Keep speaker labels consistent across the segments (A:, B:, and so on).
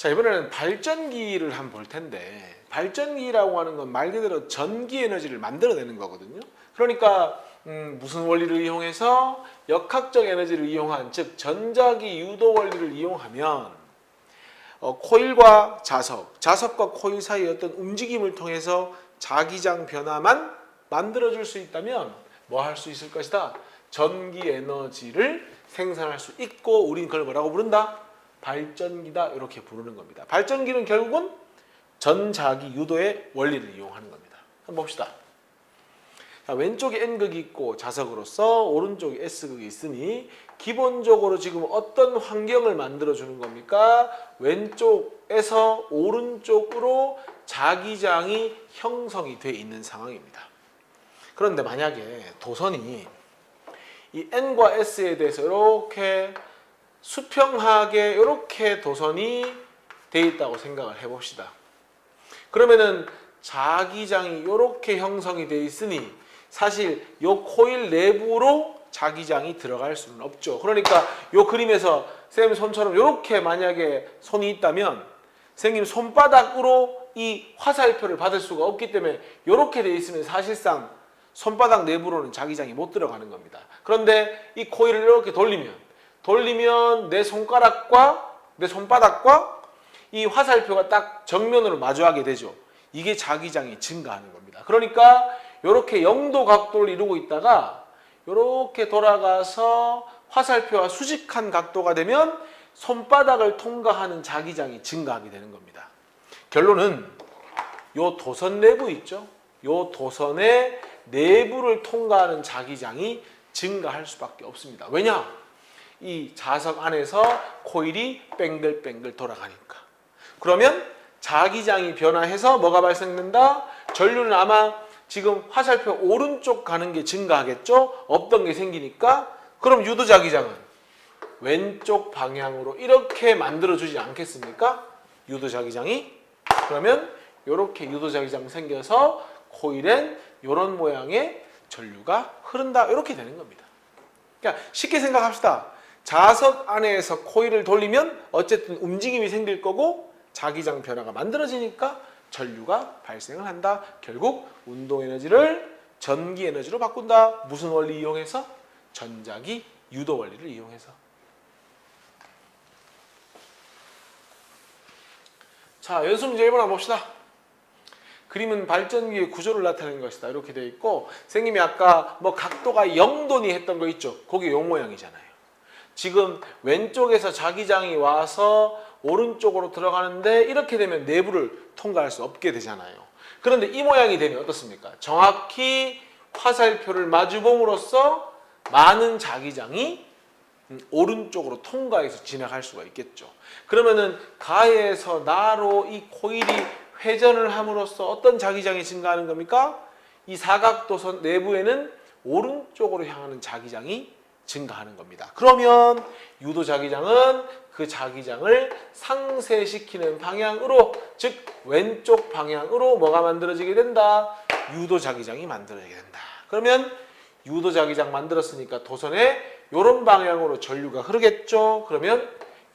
A: 자 이번에는 발전기를 한번 볼 텐데 발전기라고 하는 건 말 그대로 전기 에너지를 만들어내는 거거든요. 그러니까 음, 무슨 원리를 이용해서 역학적 에너지를 이용한 즉 전자기 유도 원리를 이용하면 어, 코일과 자석, 자석과 코일 사이의 어떤 움직임을 통해서 자기장 변화만 만들어줄 수 있다면 뭐 할 수 있을 것이다. 전기 에너지를 생산할 수 있고 우린 그걸 뭐라고 부른다? 발전기다 이렇게 부르는 겁니다. 발전기는 결국은 전자기 유도의 원리를 이용하는 겁니다. 한번 봅시다. 자, 왼쪽에 N극이 있고 자석으로서 오른쪽에 S극이 있으니 기본적으로 지금 어떤 환경을 만들어 주는 겁니까? 왼쪽에서 오른쪽으로 자기장이 형성이 돼 있는 상황입니다. 그런데 만약에 도선이 이 N과 S에 대해서 이렇게 수평하게 이렇게 도선이 돼 있다고 생각을 해봅시다. 그러면은 자기장이 이렇게 형성이 돼 있으니 사실 요 코일 내부로 자기장이 들어갈 수는 없죠. 그러니까 요 그림에서 쌤 손처럼 이렇게 만약에 손이 있다면 선생님 손바닥으로 이 화살표를 받을 수가 없기 때문에 이렇게 돼 있으면 사실상 손바닥 내부로는 자기장이 못 들어가는 겁니다. 그런데 이 코일을 이렇게 돌리면 돌리면 내 손가락과 내 손바닥과 이 화살표가 딱 정면으로 마주하게 되죠. 이게 자기장이 증가하는 겁니다. 그러니까 이렇게 영도 각도를 이루고 있다가 이렇게 돌아가서 화살표와 수직한 각도가 되면 손바닥을 통과하는 자기장이 증가하게 되는 겁니다. 결론은 요 도선 내부 있죠. 요 도선의 내부를 통과하는 자기장이 증가할 수밖에 없습니다. 왜냐? 이 자석 안에서 코일이 뺑글뺑글 돌아가니까. 그러면 자기장이 변화해서 뭐가 발생된다? 전류는 아마 지금 화살표 오른쪽 가는 게 증가하겠죠? 없던 게 생기니까 그럼 유도 자기장은 왼쪽 방향으로 이렇게 만들어 주지 않겠습니까? 유도 자기장이 그러면 이렇게 유도 자기장 생겨서 코일엔 이런 모양의 전류가 흐른다 이렇게 되는 겁니다. 그러니까 쉽게 생각합시다. 자석 안에서 코일을 돌리면 어쨌든 움직임이 생길 거고 자기장 변화가 만들어지니까 전류가 발생을 한다. 결국 운동 에너지를 전기 에너지로 바꾼다. 무슨 원리 이용해서? 전자기 유도 원리를 이용해서. 자, 연습 문제 1번 한번 봅시다. 그림은 발전기의 구조를 나타내는 것이다. 이렇게 되어 있고, 선생님이 아까 뭐 각도가 0도니 했던 거 있죠? 그게 요 모양이잖아요. 지금 왼쪽에서 자기장이 와서 오른쪽으로 들어가는데 이렇게 되면 내부를 통과할 수 없게 되잖아요. 그런데 이 모양이 되면 어떻습니까? 정확히 화살표를 마주봄으로써 많은 자기장이 음, 오른쪽으로 통과해서 진행할 수가 있겠죠. 그러면은 가에서 나로 이 코일이 회전을 함으로써 어떤 자기장이 증가하는 겁니까? 이 사각도선 내부에는 오른쪽으로 향하는 자기장이 증가하는 겁니다. 그러면 유도 자기장은 그 자기장을 상쇄시키는 방향으로 즉 왼쪽 방향으로 뭐가 만들어지게 된다. 유도 자기장이 만들어지게 된다. 그러면 유도 자기장 만들었으니까 도선에 이런 방향으로 전류가 흐르겠죠. 그러면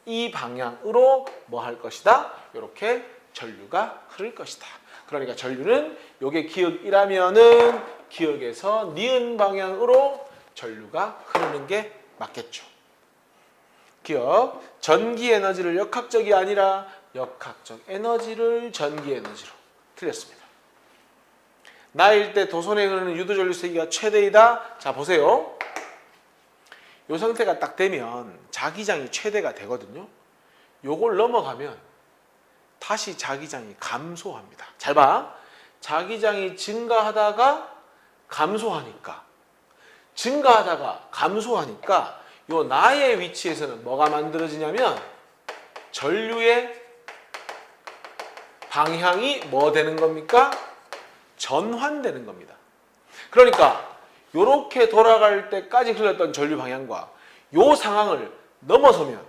A: 이 방향으로 뭐 할 것이다. 이렇게 전류가 흐를 것이다. 그러니까 전류는 요게 기억 1하면은 기억에서 니은 방향으로 전류가 흐르는 게 맞겠죠. 기억. 전기 에너지를 역학적이 아니라 역학적 에너지를 전기 에너지로. 틀렸습니다. 나일 때 도선에 흐르는 유도 전류 세기가 최대이다. 자, 보세요. 요 상태가 딱 되면 자기장이 최대가 되거든요. 요걸 넘어가면 다시 자기장이 감소합니다. 잘 봐. 자기장이 증가하다가 감소하니까 증가하다가 감소하니까 요 나의 위치에서는 뭐가 만들어지냐면 전류의 방향이 뭐 되는 겁니까? 전환되는 겁니다. 그러니까 이렇게 돌아갈 때까지 흘렀던 전류 방향과 요 상황을 넘어서면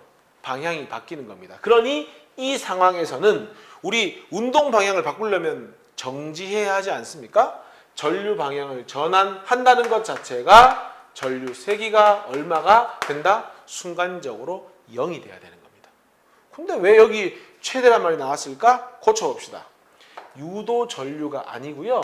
A: 방향이 바뀌는 겁니다. 그러니 이 상황에서는 우리 운동 방향을 바꾸려면 정지해야 하지 않습니까? 전류 방향을 전환한다는 것 자체가 전류 세기가 얼마가 된다? 순간적으로 0이 돼야 되는 겁니다. 근데 왜 여기 최대란 말이 나왔을까? 고쳐봅시다. 유도 전류가 아니고요.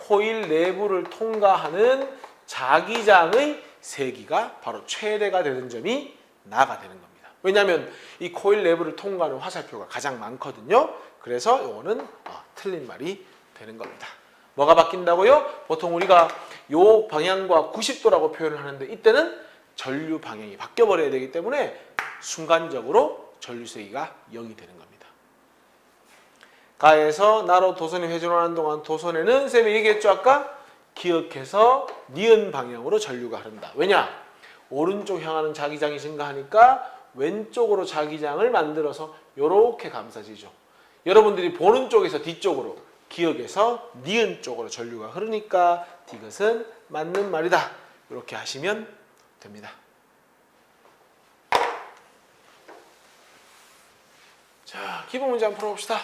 A: 코일 내부를 통과하는 자기장의 세기가 바로 최대가 되는 점이 나가 되는 겁니다. 왜냐하면 이 코일 내부를 통과하는 화살표가 가장 많거든요. 그래서 이거는 어, 틀린 말이 되는 겁니다. 뭐가 바뀐다고요? 보통 우리가 요 방향과 90도라고 표현을 하는데 이때는 전류 방향이 바뀌어 버려야 되기 때문에 순간적으로 전류 세기가 0이 되는 겁니다. 가에서 나로 도선이 회전하는 동안 도선에는 쌤이 얘기했죠 아까 기억해서 니은 방향으로 전류가 흐른다. 왜냐? 오른쪽 향하는 자기장이 증가하니까 왼쪽으로 자기장을 만들어서 이렇게 감싸지죠. 여러분들이 보는 쪽에서 뒤쪽으로 기억해서 니은 쪽으로 전류가 흐르니까 디귿은 맞는 말이다. 이렇게 하시면 됩니다. 자, 기본 문제 한번 풀어봅시다.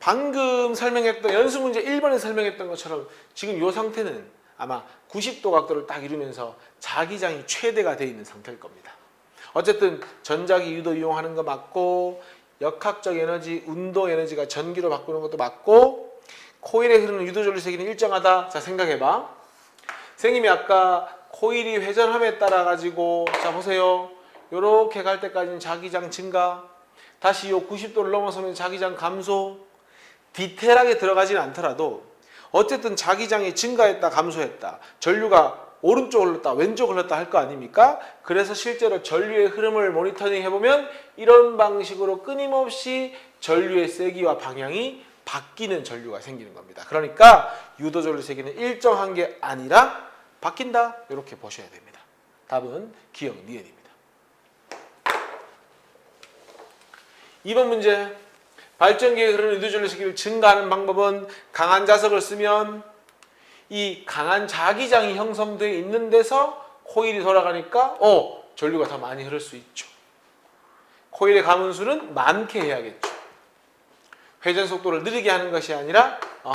A: 방금 설명했던 연습 문제 1번에 설명했던 것처럼 지금 이 상태는 아마 90도 각도를 딱 이루면서 자기장이 최대가 되어 있는 상태일 겁니다. 어쨌든 전자기 유도 이용하는 거 맞고 역학적 에너지, 운동 에너지가 전기로 바꾸는 것도 맞고 코일에 흐르는 유도 전류 세기는 일정하다. 자 생각해봐. 선생님이 아까 코일이 회전함에 따라 가지고 자 보세요. 요렇게 갈 때까지는 자기장 증가. 다시 요 90도를 넘어서면 자기장 감소. 디테일하게 들어가지는 않더라도 어쨌든 자기장이 증가했다 감소했다 전류가 오른쪽 흘렀다 왼쪽 흘렀다 할 거 아닙니까? 그래서 실제로 전류의 흐름을 모니터링 해보면 이런 방식으로 끊임없이 전류의 세기와 방향이 바뀌는 전류가 생기는 겁니다. 그러니까 유도 전류 세기는 일정한 게 아니라 바뀐다 이렇게 보셔야 됩니다. 답은 기억 니은입니다. 2번 문제 발전기에 흐르는 유도 전류 세기를 증가하는 방법은 강한 자석을 쓰면 이 강한 자기장이 형성되어 있는 데서 코일이 돌아가니까 어 전류가 더 많이 흐를 수 있죠. 코일의 가문수는 많게 해야겠죠. 회전 속도를 느리게 하는 것이 아니라 어,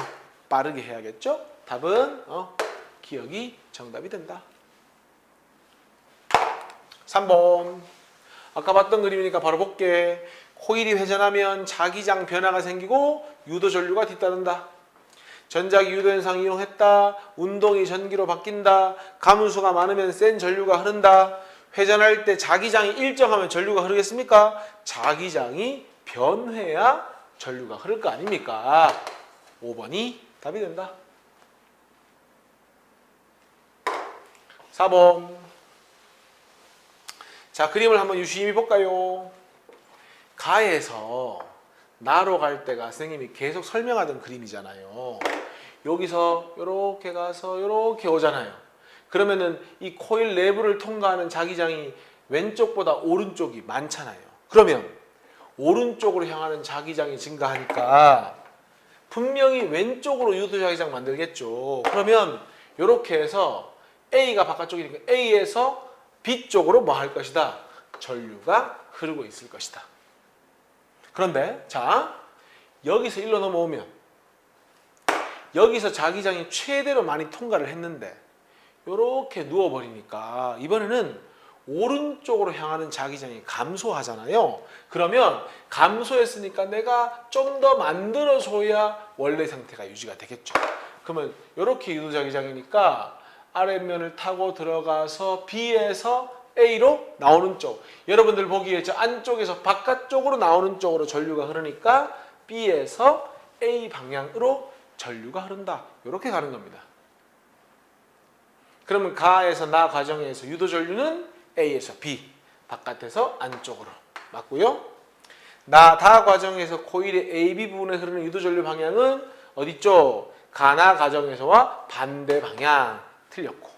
A: 빠르게 해야겠죠. 답은 어, 기억이 정답이 된다. 3번 아까 봤던 그림이니까 바로 볼게. 코일이 회전하면 자기장 변화가 생기고 유도 전류가 뒤따른다. 전자기 유도 현상 이용했다. 운동이 전기로 바뀐다. 가문수가 많으면 센 전류가 흐른다. 회전할 때 자기장이 일정하면 전류가 흐르겠습니까? 자기장이 변해야 전류가 흐를 거 아닙니까? 5번이 답이 된다. 4번. 자, 그림을 한번 유심히 볼까요? 가에서 나로 갈 때가 선생님이 계속 설명하던 그림이잖아요. 여기서 이렇게 가서 이렇게 오잖아요. 그러면은 이 코일 내부를 통과하는 자기장이 왼쪽보다 오른쪽이 많잖아요. 그러면 오른쪽으로 향하는 자기장이 증가하니까 분명히 왼쪽으로 유도 자기장 만들겠죠. 그러면 이렇게 해서 A가 바깥쪽이니까 A에서 B 쪽으로 뭐 할 것이다? 전류가 흐르고 있을 것이다. 그런데 자 여기서 일로 넘어오면 여기서 자기장이 최대로 많이 통과를 했는데 이렇게 누워버리니까 이번에는 오른쪽으로 향하는 자기장이 감소하잖아요. 그러면 감소했으니까 내가 좀 더 만들어줘야 원래 상태가 유지가 되겠죠. 그러면 이렇게 유도 자기장이니까 아랫면을 타고 들어가서 B에서 A로 나오는 쪽. 여러분들 보기에 저 안쪽에서 바깥쪽으로 나오는 쪽으로 전류가 흐르니까 B에서 A 방향으로 전류가 흐른다. 이렇게 가는 겁니다. 그러면 가에서 나 과정에서 유도 전류는 A에서 B, 바깥에서 안쪽으로 맞고요. 나 다 과정에서 코일의 AB 부분에 흐르는 유도 전류 방향은 어디죠? 가나 과정에서와 반대 방향 틀렸고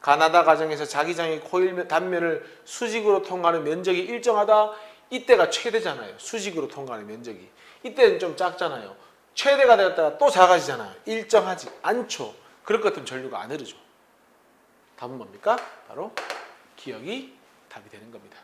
A: 가나다 과정에서 자기장의 코일 단면을 수직으로 통과하는 면적이 일정하다. 이때가 최대잖아요. 수직으로 통과하는 면적이. 이때는 좀 작잖아요. 최대가 되었다가 또 작아지잖아요. 일정하지 않죠. 그럴 것 같으면 전류가 안 흐르죠. 답은 뭡니까? 바로 기억이 답이 되는 겁니다.